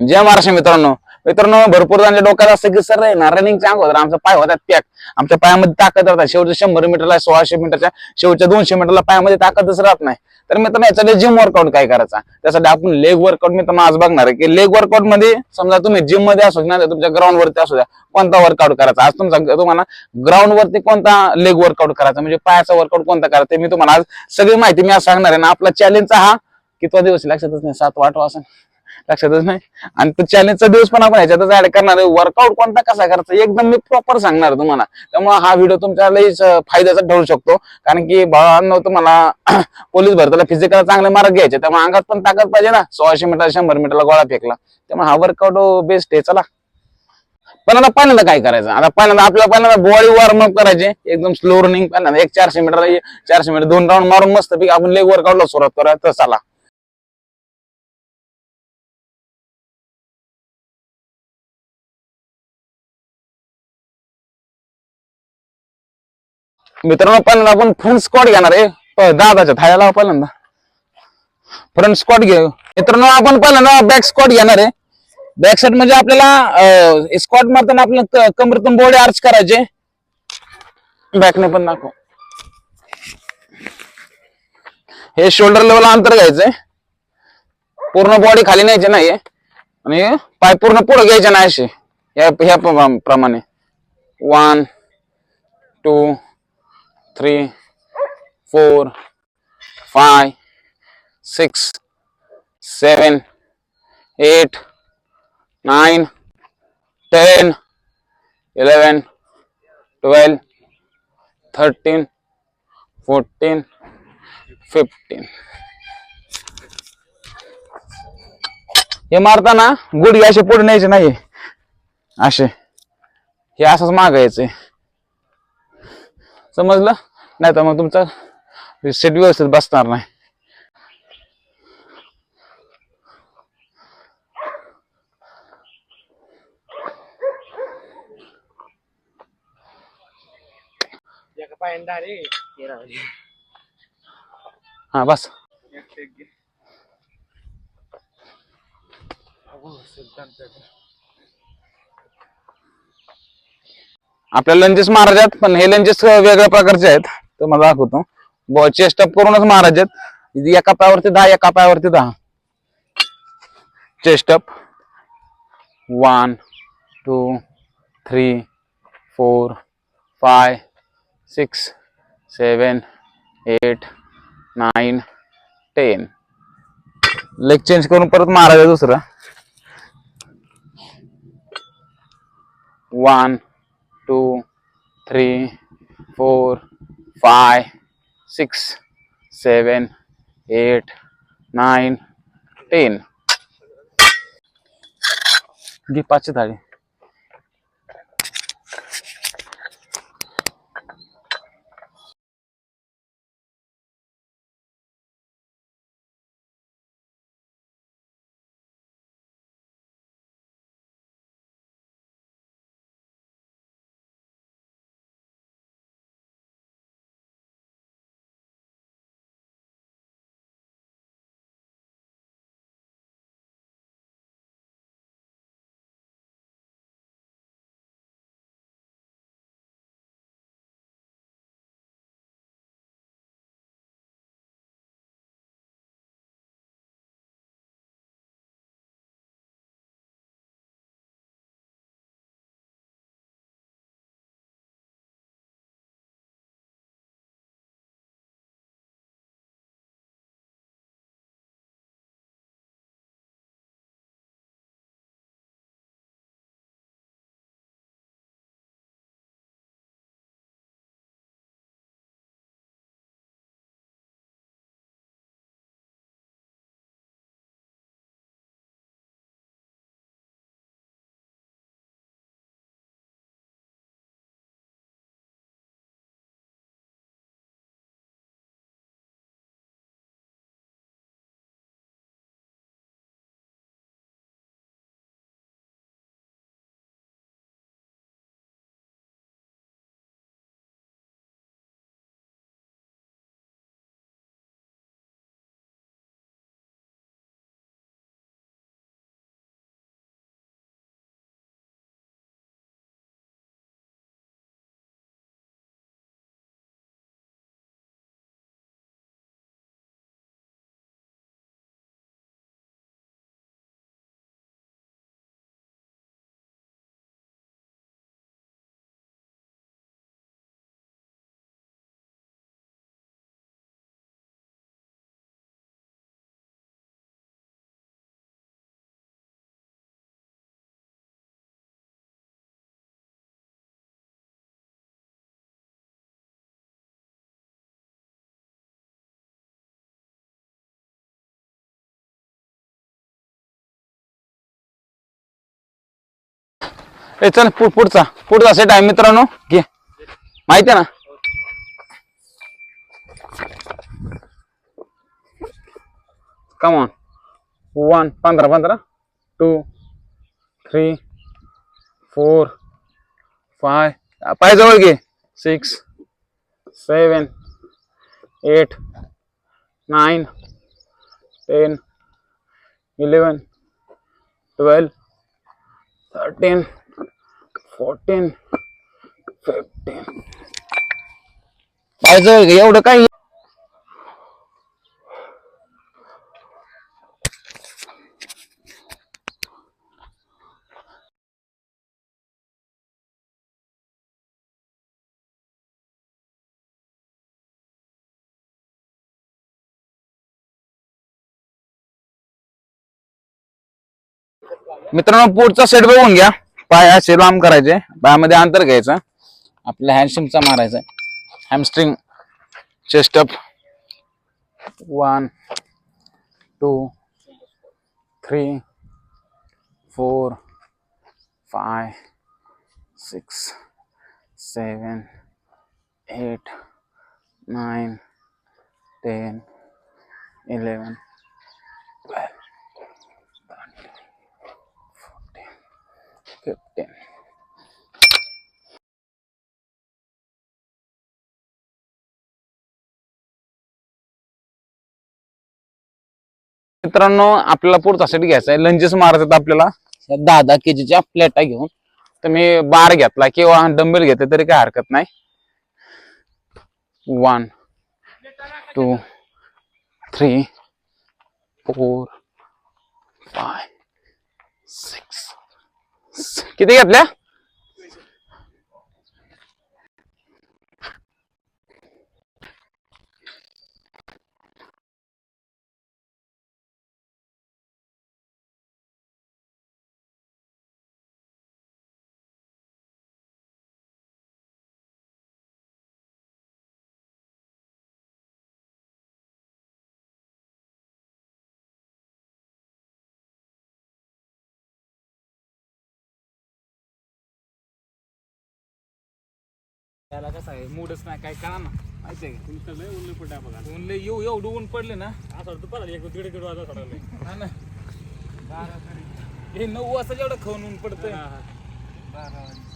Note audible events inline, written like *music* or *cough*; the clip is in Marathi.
जय महाराष्ट्र मित्रांनो. मित्रांनो भरपूर जणांच्या डोक्यात असतं की सर ना रनिंगच्या अगोदर आमचा पाय होतात पॅक. आमच्या पायामध्ये ताकद राहतात. शेवटच्या शंभर मीटरला सोळाशे मीटरच्या शेवटच्या दोनशे मीटरला पायामध्ये ताकदच राहत नाही. तर मित्रांनो याच्यासाठी जिम वर्कआउट काय करायचा? त्यासाठी आपण लेग वर्कआउट मित्रांनो आज बघणार आहे की लेग वर्कआउटमध्ये समजा तुम्ही जिममध्ये असू ना तुमच्या ग्राउंड वरती असू द्या. कोणता वर्कआउट करायचा? आज तुमचा तुम्हाला ग्राउंड वरती कोणता लेग वर्कआउट करायचा? म्हणजे पायाचा वर्कआउट कोणता करायचा? मी तुम्हाला आज सगळी माहिती मी आज सांगणार आहे. ना आपला चॅलेंजचा हा कितवा दिवस लक्षातच नाही. सात आठवा असं लक्षातच नाही. आणि तो चॅलेंजचा दिवस पण आपण ह्याच्यातच ऍड करणार आहे. वर्कआउट कोणता कसा करायचा? एकदम मी प्रॉपर सांगणार तुम्हाला. त्यामुळे हा व्हिडिओ तुमच्या लईच फायद्याचा ठरू शकतो. कारण की बाळांनो तुम्हाला *clears throat* पोलीस भरताला फिजिकल चांगले मार्क घ्यायचे त्यामुळे अंगात पण ताकद पाहिजे ना. सोळाशे मीटर शंभर मीटरला गोळा फेकला. त्यामुळे हा वर्कआउट बेस्ट आहे. चला. पण आता पहिल्यांदा काय करायचं? आता पहिल्यांदा आपल्याला पहिल्यांदा बॉडी वॉर्मअप करायचे. एकदम स्लो रनिंग पहिल्यांदा एक चारशे मीटर चारशे मीटर दोन राऊंड मारून मस्त पैकी आपण लेग वर्कआउटला सुरुवात करूया. तर चला. मित्रांनो पहिल्यांदा आपण फ्रंट स्क्वॉट घेणार आहे. प- दादाच्या थाळ्याला पहिल्यांदा. फ्रंट स्क्वॉट घेऊ. मित्रांनो आपण पहिल्यांदा बॅक स्क्वॉट घेणार आहे. बॅक साइड म्हणजे आपल्याला स्क्वॉट मारताना आपल्याला कमरेतून बॉडी आर्च करायचे. बॅकने पण दाखव. हे शोल्डर लेवल अंतर घ्यायचंय. पूर्ण बॉडी खाली न्यायची नाही आणि पाय पूर्ण पुढे घ्यायचे नाही असे. ह्या ह्या प्रमाणे. One two three four five six seven eight nine ten eleven twelve, thirteen fourteen fifteen. हे मारताना गुडघे असे पुढे न्यायचे नाही असे. हे असंच मागायचे. समजलं? नाही तर मग तुमचा सेट व्यवस्थित बसणार नाही. हा बस. आपल्या लंचेस महाराजात पण हे लंचेस वेगळ्या प्रकारचे आहेत. तर मला दाखवतो. बॉ चेस्टअप करूनच मारायच्यात एका पायावरती दहा एका पायावरती दहा. Chest up one two three four five six seven eight nine ten leg change करून परत मारायचं दुसरा. One two three four five six seven eight nine ten घे पाचशे थाळी. ए चल पु- पुढचा. पुढचा सेट आहे मित्रांनो. घे. माहिती आहे ना? कम ऑन वन पंधरा पंधरा. टू थ्री फोर फाय पाय जवळ घे. Six seven eight nine ten eleven twelve thirteen fourteen fifteen पाहिजे एवढं काही मित्रांनो पुढचा सेट बघून घ्या. पाय असे लांब करायचे. पायामध्ये अंतर घ्यायचं. आपल्या हॅन्डस्ट्रिंगचा मारायचा. Hamstring chest up one two three four five six seven eight nine ten eleven twelve fifteen मित्रांनो आपल्याला पुढचा सेट घ्यायचा आहे. लंजेस मारायचं आपल्याला. या दहा दहा केजीच्या प्लेटा घेऊन तुम्ही बार घेतला किंवा डंबेल घेतले तरी काय हरकत नाही. One two three four five six किती घेतल्या? त्याला कसं आहे मूडच नाही काय कळा ना माहिती आहे का? तुमचं लय उल्ले पडल्या बघा. ऊन लय येऊ एवढं ऊन पडले ना. असं वाटतं परत एक दीड दीड वाजता हा ना. हे नऊ वाजता जेवढं खाऊन ऊन पडतंय. बारा वाजता.